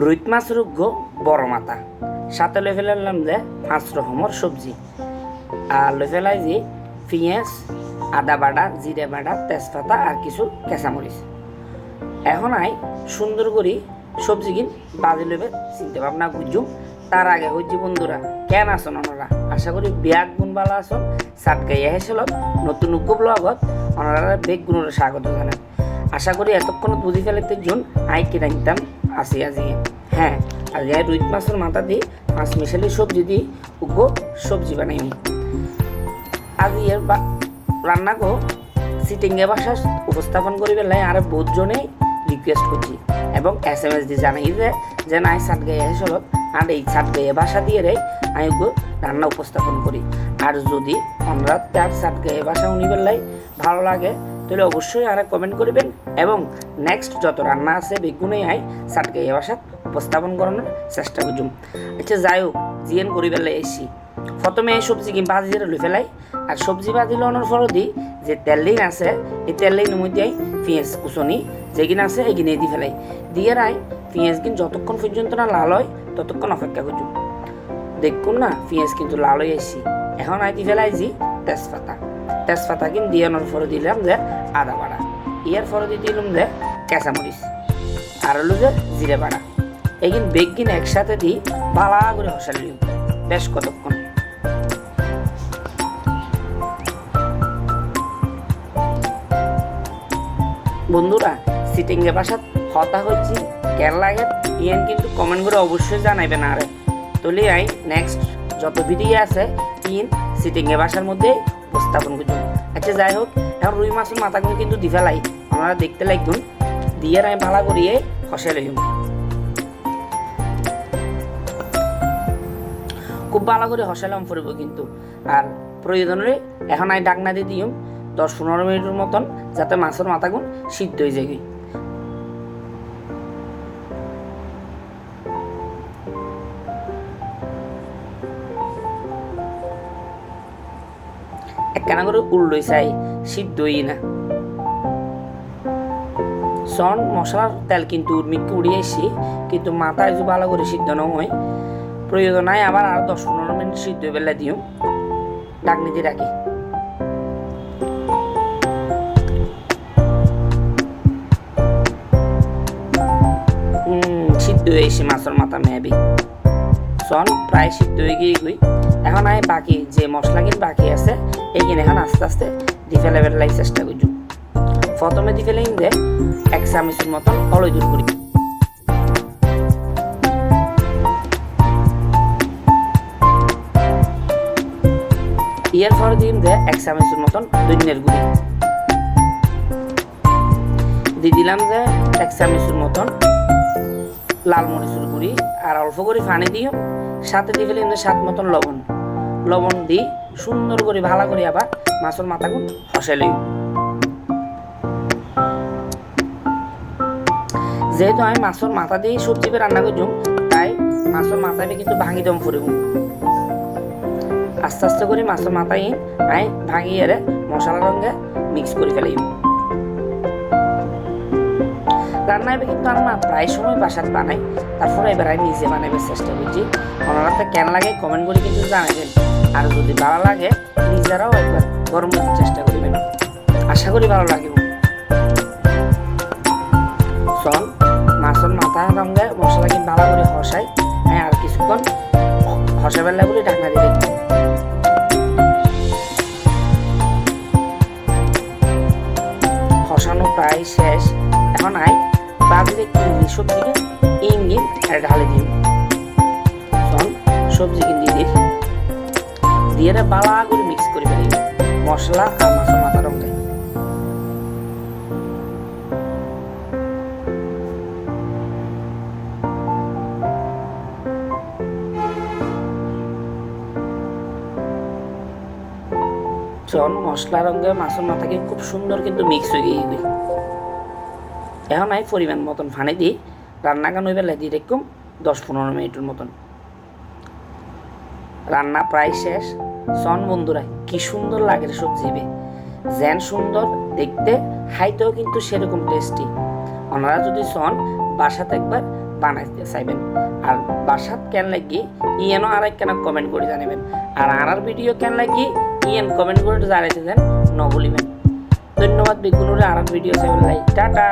রুইত মাছ রুগ্য বড় মাথা সাথে লই ফেলাম যে পাঁচ রকমের সবজি আর লই ফেলাই যে পেঁয়াজ, আদা বাটা জিরে বাটা, তেজপাতা আর কিছু কেঁচামরিচ এখন আই সুন্দর করে সবজি কিন বাজি লইবে চিন্তা ভাবনা বুঝুম তার আগে হচ্ছে বন্ধুরা কেন আসন ওনারা আশা করি বিয়াক গুণ ভালো আসন সাতগাইয়া হেসেল নতুন উগ্র ব্লগত ওনারা বেগ গুণের স্বাগত জানান আশা করি এতক্ষণ বুঝি ফেলাতে জন্য আই কিনা নিতাম। আসি আজি হ্যাঁ আর যাই রুই মাছের মাথা দিয়ে মাছ মিশালি সবজি দিয়ে উগ্র সবজি বানাই আজি বা রান্না কো সিটিংয়ে ভাষা উপস্থাপন করি পেলাই আর বহুতজনে রিকোয়েস্ট করছি এবং এস এম এস দিয়ে জানাই যে যে নাই সাত গাইয়া হেসলত আর এই সাত গাইয়া ভাষা দিয়ে রে, আমি রান্না উপস্থাপন করি। আর যদি আমরা তার সাত গাইয়া ভাষা উনি পেলাই ভালো লাগে তাহলে অবশ্যই আর কমেন্ট করবেন। এবং নেক্সট যত রান্না আছে, বেগুনে আই সাত গাইয়া ভাষা উপস্থাপন করানোর চেষ্টা করছুম আচ্ছা যাই হোক জিএন করি পেলাই এসি প্রথমে সবজি কি ভাজি লই ফেলাই, আর সবজি ভাজি লওয়ানোর পর দি যে তেলদিন আছে, এই তেল তেলদিনের মধ্যে পেঁয়াজ কুচনি যেগিন আছে এগিনে দি ফেলাই। দিয়ে রাই পেঁয়াজ কিন যতক্ষণ পর্যন্ত না লাল হয়, ততক্ষণ অপেক্ষা করছুম দেখুন না, পেঁয়াজ কিন্তু লাল হয়ে আসছি এখন আই দি ফেলাই জি তেজপাতা। তেজপাতা কিন দিয়ানোর পরে দিলাম যে আদা বাড়া ইয়ার পরে দিয়ে দিলাম যে কাঁচামরিচ আর হলো যে জিরে বাড়া এগিন বেগিন একসাথে দিই ভালা করে হসালি বেশ কতক্ষণ। বন্ধুরা সিটিং এর বাসাত হতা হচ্ছে, কেন লাগে? ইয়ান কিন্তু কমেন্ট করে অবশ্যই জানাইবেন আরে। তলি আই নেক্সট যত ভিডিও আছে তিন সিটিং এর বাসার মধ্যে উপস্থাপন করছি আচ্ছা যাই হোক, এখন রুই মাছের মাথাগুলো কিন্তু দি ফেলাই আপনারা দেখতে লাগবেন। দিয়ে আমি ভালা করিয়ে হসে লইম খুব ভালো করে হসালাম ফুরব কিন্তু। আর প্রয়োজন এখন আমি ডাকনা দিয়ে দিম দশ পনেরো মিনিটের মতন, যাতে মাছের মাথাগুন সিদ্ধ হয়ে যায়। একখানা করে উল্লই চাই সিদ্ধই না। সন মশলার তেল কিন্তু উর্মিককে উড়িয়ে এসি কিন্তু মাথায় যে ভালো করে সিদ্ধ নয় প্রয়োজন নাই, আবার আর দশ পনেরো মিনিট সিদ্ধ বেলা দিও। ডাকনি দিয়ে রাখি। সিদ্ধ হয়ে এসে মাছের মাথা মেবি সন প্রায় সিদ্ধ হয়ে গিয়ে এখন আমি বাকি, যে মশলা কিন্তু বাকি আছে, এইখানে এখন আস্তে আস্তে দি ফেলে বেলাই চেষ্টা করছি প্রথমে দি ফেলে দে এক চামচের মতন হলুদ গুঁড়ি ইয়ার পরে দিন দে এক চামচের মতন ধনিয়ার গুঁড়ি। দিয়ে দিলাম যে এক চামচের মতন লাল মরিচের গুঁড়ি আর অল্প করে পানি দিও। সাথে দিয়ে ফেলে স্বাদ মতন লবণ। লবণ দিই সুন্দর করে ভালো করে আবার মাছের মাথাগুলো হসে লই যেহেতু আমি মাছের মাথা দিয়ে সবজি রান্না করছি, তাই মাছের মাথায় কিন্তু ভাঙি দম ফুরিব। আস্তে আস্তে করে মাছের মাথায় আই ভাঙিয়ে মশলা রঙে মিক্স করে ফেলাই রান্না এবার কিন্তু আমরা প্রায় সময় বাসাত বানাই। তারপরে এবার আমি নিজে বানাবার চেষ্টা করছি। ওনারা কেন লাগে কমেন্ট করে কিন্তু জানাবেন। আর যদি ভালো লাগে, নিজেরাও একবার গরম করতে চেষ্টা করবেন। আশা করি ভালো লাগবে। সন মাছের মাথা রঙে মশলা কিন্তু ভালো করে হসাই হ্যাঁ আর কিছুক্ষণ হসা বেলা ঢাকনা দিয়ে। হসানো প্রায় শেষ। এখন আই বাজারে কিনলি সবজিকে ইঞ্জিন আর ঢালে দিন শোন সবজি কিনলি দিস দিয়ে বালা করে মিক্স করে ফেলি। মশলা আর মাছের মাথা রঙে মশলা রঙে মাছের মাথাকে খুব সুন্দর কিন্তু মিক্স হয়ে গিয়ে। এখন আমি পরিমাণ মতন পানি দিই রান্না গান লাই দিয়ে রেখুম দশ পনেরো মিনিটের মতন। রান্না প্রায় শেষ। সন বন্ধুরা, কি সুন্দর লাগে রে সবজি বে। যেন সুন্দর দেখতে হাইতেও কিন্তু সেরকম টেস্টি ওনারা যদি সন বাসাতে একবার বানাইতে চাইবেন। আর বাসাত কেন লাগি, ইয়েনও আর এক কেন কমেন্ট করে জানাবেন। আর আর ভিডিও কেন লাগি, ইয়েন কমেন্ট করে জানাইতে দেন ন বলিবেন ধন্যবাদ বেগুনুরে আর ভিডিও চাইবেন টাটা।